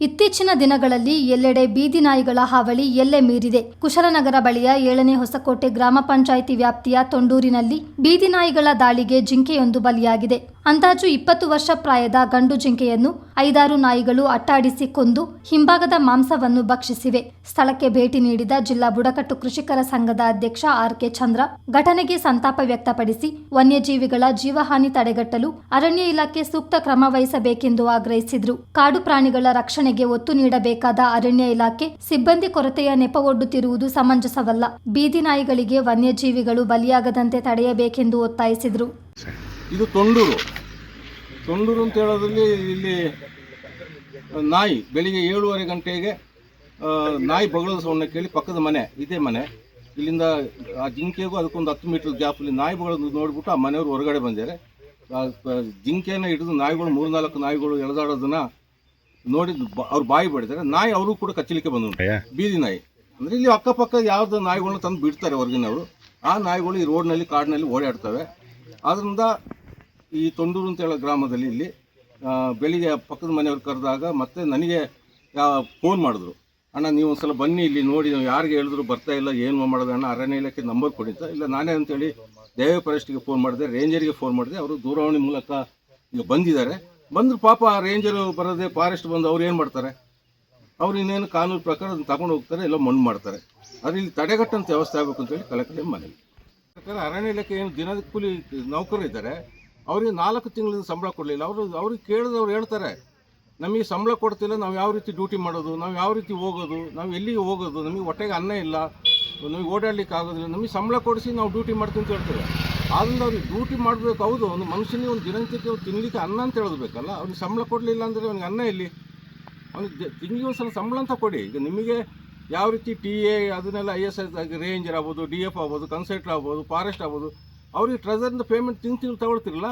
ಇತ್ತೀಚಿನ ದಿನಗಳಲ್ಲಿ ಎಲ್ಲೆಡೆ ಬೀದಿ ನಾಯಿಗಳ ಹಾವಳಿ ಎಲ್ಲೆ ಮೀರಿದೆ. ಕುಶಲನಗರ ಬಳಿಯ ಏಳನೇ ಹೊಸಕೋಟೆ ಗ್ರಾಮ ಪಂಚಾಯಿತಿ ವ್ಯಾಪ್ತಿಯ ತೊಂಡೂರಿನಲ್ಲಿ ಬೀದಿ ನಾಯಿಗಳ ದಾಳಿಗೆ ಜಿಂಕೆಯೊಂದು ಬಲಿಯಾಗಿದೆ. ಅಂದಾಜು ಇಪ್ಪತ್ತು ವರ್ಷ ಪ್ರಾಯದ ಗಂಡು ಜಿಂಕೆಯನ್ನು ಐದಾರು ನಾಯಿಗಳು ಅಟ್ಟಾಡಿಸಿ ಕೊಂದು ಹಿಂಭಾಗದ ಮಾಂಸವನ್ನು ಭಕ್ಷಿಸಿವೆ. ಸ್ಥಳಕ್ಕೆ ಭೇಟಿ ನೀಡಿದ ಜಿಲ್ಲಾ ಬುಡಕಟ್ಟು ಕೃಷಿಕರ ಸಂಘದ ಅಧ್ಯಕ್ಷ ಆರ್ ಕೆ ಚಂದ್ರ ಘಟನೆಗೆ ಸಂತಾಪ ವ್ಯಕ್ತಪಡಿಸಿ, ವನ್ಯಜೀವಿಗಳ ಜೀವಹಾನಿ ತಡೆಗಟ್ಟಲು ಅರಣ್ಯ ಇಲಾಖೆ ಸೂಕ್ತ ಕ್ರಮ ವಹಿಸಬೇಕೆಂದು ಆಗ್ರಹಿಸಿದ್ರು. ಕಾಡು ಪ್ರಾಣಿಗಳ ರಕ್ಷಣೆಗೆ ಒತ್ತು ನೀಡಬೇಕಾದ ಅರಣ್ಯ ಇಲಾಖೆ ಸಿಬ್ಬಂದಿ ಕೊರತೆಯ ನೆಪವೊಡ್ಡುತ್ತಿರುವುದು ಸಮಂಜಸವಲ್ಲ. ಬೀದಿ ನಾಯಿಗಳಿಗೆ ವನ್ಯಜೀವಿಗಳು ಬಲಿಯಾಗದಂತೆ ತಡೆಯಬೇಕೆಂದು ಒತ್ತಾಯಿಸಿದ್ರು. ಇದು ತೊಂಡೂರು. ತೊಂಡೂರು ಅಂತ ಹೇಳೋದ್ರಲ್ಲಿ ಇಲ್ಲಿ ನಾಯಿ ಬೆಳಿಗ್ಗೆ ಏಳುವರೆ ಗಂಟೆಗೆ ನಾಯಿ ಬಗಳದ ಸೌಂಡ್ನ ಕೇಳಿ ಪಕ್ಕದ ಮನೆ ಇದೇ ಮನೆ. ಇಲ್ಲಿಂದ ಆ ಜಿಂಕೆಗೂ ಅದಕ್ಕೊಂದು ಹತ್ತು ಮೀಟರ್ ಗ್ಯಾಪಲ್ಲಿ ನಾಯಿ ಬಗಳದು ನೋಡಿಬಿಟ್ಟು ಆ ಮನೆಯವರು ಹೊರಗಡೆ ಬಂದಿದ್ದಾರೆ. ಜಿಂಕೆನ ಹಿಡಿದು ನಾಯಿಗಳು ಮೂರ್ನಾಲ್ಕು ನಾಯಿಗಳು ಎಳೆದಾಡೋದನ್ನ ನೋಡಿ ಅವ್ರು ಬಾಯಿ ಬಡಿದಾರೆ. ನಾಯಿ ಅವರು ಕೂಡ ಕಚ್ಚಲಿಕ್ಕೆ ಬಂದು ಬೀದಿ ನಾಯಿ. ಅಂದ್ರೆ ಇಲ್ಲಿ ಅಕ್ಕಪಕ್ಕ ಯಾವ್ದು ನಾಯಿಗಳನ್ನ ತಂದು ಬಿಡ್ತಾರೆ ಹೊರಗಿನವರು. ಆ ನಾಯಿಗಳು ಈ ರೋಡ್ನಲ್ಲಿ ಕಾಡಿನಲ್ಲಿ ಓಡಾಡ್ತವೆ. ಆದ್ರಿಂದ ಈ ತೊಂಡೂರು ಅಂತ ಹೇಳೋ ಗ್ರಾಮದಲ್ಲಿ ಇಲ್ಲಿ ಬೆಳಿಗ್ಗೆ ಪಕ್ಕದ ಮನೆಯವ್ರು ಕರೆದಾಗ ಮತ್ತೆ ನನಗೆ ಫೋನ್ ಮಾಡಿದ್ರು. ಅಣ್ಣ, ನೀವು ಒಂದ್ಸಲ ಬನ್ನಿ ಇಲ್ಲಿ ನೋಡಿ, ನಾವು ಯಾರಿಗೆ ಹೇಳಿದ್ರು ಬರ್ತಾ ಇಲ್ಲ, ಏನು ಮಾಡೋದು ಅಣ್ಣ, ಅರಣ್ಯ ಇಲಾಖೆ ನಂಬರ್ ಕೊಡಿತ ಇಲ್ಲ, ನಾನೇ ಅಂತೇಳಿ ದೇವ ಫಾರೆಸ್ಟ್ಗೆ ಫೋನ್ ಮಾಡಿದೆ, ರೇಂಜರಿಗೆ ಫೋನ್ ಮಾಡಿದೆ. ಅವರು ದೂರವಾಣಿ ಮೂಲಕ ಈಗ ಬಂದಿದ್ದಾರೆ. ಬಂದರು ಪಾಪ ಆ ರೇಂಜರು ಬರೋದೆ ಫಾರೆಸ್ಟ್ ಬಂದು ಅವ್ರು ಏನು ಮಾಡ್ತಾರೆ? ಅವ್ರು ಇನ್ನೇನು ಕಾನೂನು ಪ್ರಕಾರ ಅದನ್ನ ತಗೊಂಡು ಹೋಗ್ತಾರೆ ಎಲ್ಲ ಮಣ್ಣು ಮಾಡ್ತಾರೆ. ಅದು ಇಲ್ಲಿ ತಡೆಗಟ್ಟಂತ ವ್ಯವಸ್ಥೆ ಆಗಬೇಕು ಅಂತೇಳಿ ಮನವಿ ಯಾಕಂದರೆ ಅರಣ್ಯ ಇಲಾಖೆ ಏನು ದಿನದ ಕೂಲಿ ನೌಕರರು ಇದ್ದಾರೆ ಅವರಿಗೆ ನಾಲ್ಕು ತಿಂಗಳಿಂದ ಸಂಬಳ ಕೊಡಲಿಲ್ಲ. ಅವರು ಅವ್ರಿಗೆ ಕೇಳಿದ್ರೆ ಅವ್ರು ಹೇಳ್ತಾರೆ, ನಮಗೆ ಸಂಬಳ ಕೊಡ್ತಿಲ್ಲ, ನಾವು ಯಾವ ರೀತಿ ಡ್ಯೂಟಿ ಮಾಡೋದು, ನಾವು ಯಾವ ರೀತಿ ಹೋಗೋದು, ನಾವು ಎಲ್ಲಿಗೆ ಹೋಗೋದು, ನಮಗೆ ಹೊಟ್ಟೆಗೆ ಅನ್ನ ಇಲ್ಲ, ನಮಗೆ ಓಡಾಡ್ಲಿಕ್ಕೆ ಆಗೋದಿಲ್ಲ, ನಮಗೆ ಸಂಬಳ ಕೊಡಿಸಿ ನಾವು ಡ್ಯೂಟಿ ಮಾಡ್ತೀವಿ ಅಂತ ಹೇಳ್ತೇವೆ ಆದ್ದರಿಂದ ಅವ್ರಿಗೆ ಡ್ಯೂಟಿ ಮಾಡಬೇಕು, ಹೌದು, ಒಂದು ಮನುಷ್ಯನಿಗೆ ಒಂದು ದಿನನಿತ್ಯಕ್ಕೆ ತಿನ್ನಲಿಕ್ಕೆ ಅನ್ನ ಅಂತ ಹೇಳಬೇಕಲ್ಲ ಅವ್ರಿಗೆ ಸಂಬಳ ಕೊಡಲಿಲ್ಲ ಅಂದರೆ ಅವ್ನಿಗೆ ಅನ್ನ ಇಲ್ಲಿ ಅವ್ನಿಗೆ ತಿಂಗಳಿಗೆ ಒಂದು ಸಲ ಸಂಬಳ ಅಂತ ಕೊಡಿ. ಈಗ ನಿಮಗೆ ಯಾವ ರೀತಿ ಟಿ ಎ, ಅದನ್ನೆಲ್ಲ ಐ ಎಸ್ ಎಸ್, ರೇಂಜರ್ ಆಗ್ಬೋದು, ಡಿ ಎಫ್ ಆಗ್ಬೋದು ಕನ್ಸಲ್ಟರ್ ಆಗ್ಬೋದು, ಫಾರೆಸ್ಟ್ ಆಗ್ಬೋದು ಅವ್ರಿಗೆ ಟ್ರೆಸರಿಂದ ಪೇಮೆಂಟ್ ತಿಂಗ್ ತಿಂಗಳು ತಗೊಳ್ತಿರಲ್ಲ?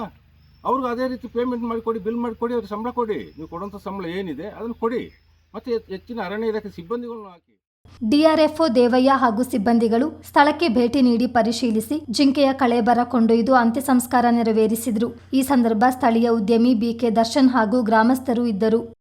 ಅವ್ರಿಗೆ ಅದೇ ರೀತಿ ಪೇಮೆಂಟ್ ಮಾಡಿಕೊಡಿ ಬಿಲ್ ಮಾಡಿಕೊಡಿ ಅವ್ರಿಗೆ ಸಂಬಳ ಕೊಡಿ. ನೀವು ಕೊಡೋಂಥ ಸಂಬಳ ಏನಿದೆ ಅದನ್ನು ಕೊಡಿ. ಮತ್ತು ಹೆಚ್ಚಿನ ಅರಣ್ಯ ಇಲಾಖೆ ಸಿಬ್ಬಂದಿಗಳನ್ನು ಹಾಕಿ. ಡಿಆರ್ಎಫ್ಒ ದೇವಯ್ಯ ಹಾಗೂ ಸಿಬ್ಬಂದಿಗಳು ಸ್ಥಳಕ್ಕೆ ಭೇಟಿ ನೀಡಿ ಪರಿಶೀಲಿಸಿ ಜಿಂಕೆಯ ಕಳೇಬರ ಕೊಂಡೊಯ್ದು ಅಂತ್ಯ ಸಂಸ್ಕಾರ ನೆರವೇರಿಸಿದರು. ಈ ಸಂದರ್ಭ ಸ್ಥಳೀಯ ಉದ್ಯಮಿ ಬಿಕೆ ದರ್ಶನ್ ಹಾಗೂ ಗ್ರಾಮಸ್ಥರು ಇದ್ದರು.